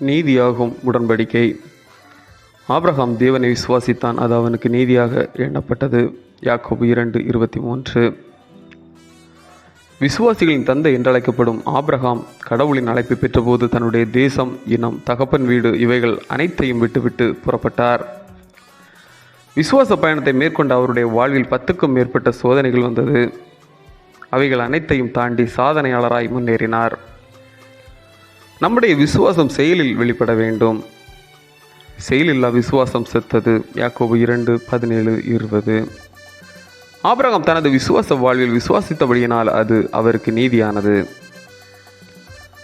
நீதியாகும் உடன்படிக்கை. ஆப்ரஹாம் தேவனை விசுவாசித்தான் அது அவனுக்கு நீதியாக எண்ணப்பட்டது. யாக்கோபு இரண்டு இருபத்தி மூன்று. விசுவாசிகளின் தந்தை என்றழைக்கப்படும் ஆப்ரஹாம் கடவுளின் அழைப்பை பெற்றபோது தன்னுடைய தேசம் இனம் தகப்பன் வீடு இவைகள் அனைத்தையும் விட்டுவிட்டு புறப்பட்டார். விசுவாச பயணத்தை மேற்கொண்ட அவருடைய வாழ்வில் பத்துக்கும் மேற்பட்ட சோதனைகள் வந்தது. அவைகள் அனைத்தையும் தாண்டி சாதனையாளராய் முன்னேறினார். நம்முடைய விசுவாசம் செயலில் வெளிப்பட வேண்டும். செயலில்லா விசுவாசம் செத்தது. யாக்கோபு இரண்டு பதினேழு இருபது. ஆபிரகாம் தனது விசுவாச வாழ்வில் விசுவாசித்தபடியினால் அது அவருக்கு நீதியானது.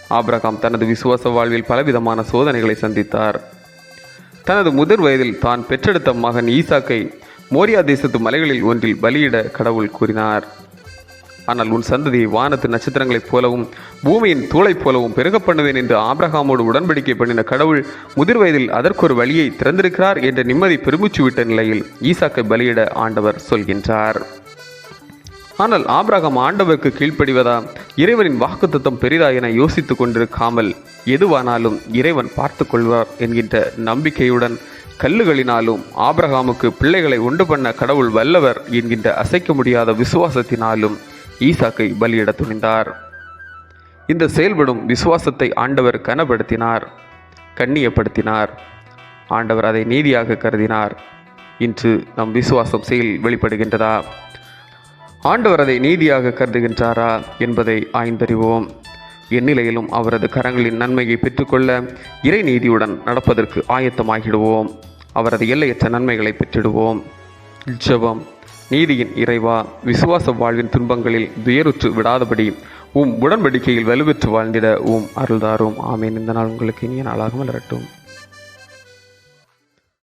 ஆபிரகாம் தனது விசுவாச வாழ்வில் பலவிதமான சோதனைகளை சந்தித்தார். தனது முதிர் வயதில் தான் பெற்றெடுத்த மகன் ஈசாக்கை மோரியா தேசத்து மலைகளில் ஒன்றில் பலியிட கடவுள் கூறினார். ஆனால் உன் சந்ததியை வானத்து நட்சத்திரங்களைப் போலவும் பூமியின் தூளைப் போலவும் பெருக பண்ணுவேன் என்று ஆபிரகாமோடு உடன்படிக்கை பண்ணின கடவுள் முதிர் வயதில் அதற்கொரு வழியை திறந்திருக்கிறார் என்ற நிம்மதி பெருமூச்சு விட்ட நிலையில் ஈசாக்கை பலியிட ஆண்டவர் சொல்கின்றார். ஆனால் ஆபிரகாம் ஆண்டவருக்கு கீழ்ப்படிவதா? இறைவனின் வாக்குத்தத்தம் பெரிதா என யோசித்துக் கொண்டிருக்காமல் எதுவானாலும் இறைவன் பார்த்து கொள்வார் என்கின்ற நம்பிக்கையுடன் கல்லுகளினாலும் ஆபிரகாமுக்கு பிள்ளைகளை உண்டு பண்ண கடவுள் வல்லவர் என்கின்ற அசைக்க முடியாத விசுவாசத்தினாலும் ஈசாக்கை பலியிட துணிந்தார் இந்த செயல்படும் விசுவாசத்தை ஆண்டவர் கனப்படுத்தினார் கண்ணியப்படுத்தினார். ஆண்டவர் அதை நீதியாக கருதினார். இன்று நம் விசுவாசம் செயல் வெளிப்படுகின்றதா? ஆண்டவர் அதை நீதியாக கருதுகின்றாரா என்பதை ஆய்ந்தறிவோம். எந்நிலையிலும் அவரது கரங்களின் நன்மையை பெற்றுக்கொள்ள இறை நீதியுடன் நடப்பதற்கு ஆயத்தமாகிடுவோம். அவரது எல்லையற்ற நன்மைகளை பெற்றிடுவோம். ஜெபம் நீதியின் இறைவா விசுவாச வாழ்வின் துன்பங்களில் துயருற்று விடாதபடி உம் உடன்படிக்கையில் வலுப்பெற்று வாழ்ந்திட உம் அருள்தாரும். ஆமேன். இந்த நாள் உங்களுக்கு இனிய நாளாக மலரட்டும்.